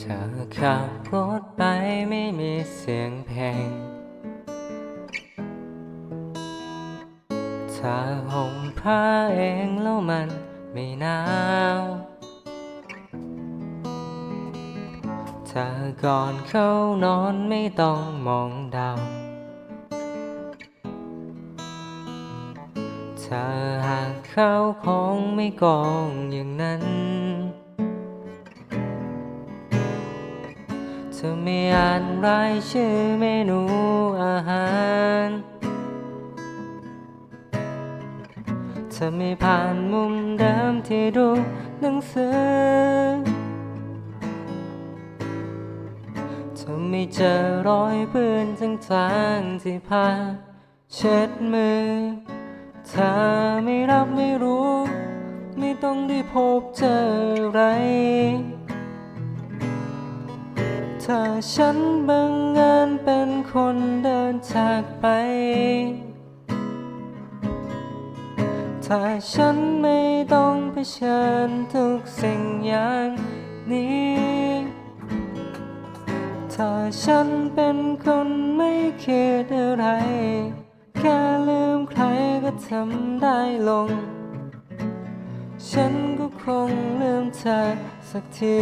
เธอขับรถไปไม่มีเสียงเพลงถ้าห่มผ้าเองแล้วมันไม่หนาวเธอก่อนเข้านอนไม่ต้องมองดาวเธอหากเข้าของไม่กองอย่างนั้น เธอไม่อ่านรายชื่อเมนูอาหาร เธอไม่ผ่านมุมเดิมที่ดูหนังสือ เธอไม่เจอรอยเปื้อนจางที่ผ้าเช็ดมือ เธอไม่รับไม่รู้ ไม่ต้องได้พบเจออะไร ถ้าฉันบังเอิญเป็นคนเดินจากไป ถ้าฉันไม่ต้องเผชิญทุกสิ่งอย่างนี้ ถ้าฉันเป็นคนไม่คิดอะไร แค่ลืมใครก็ทำได้ลง ฉันก็คงลืมเธอสักที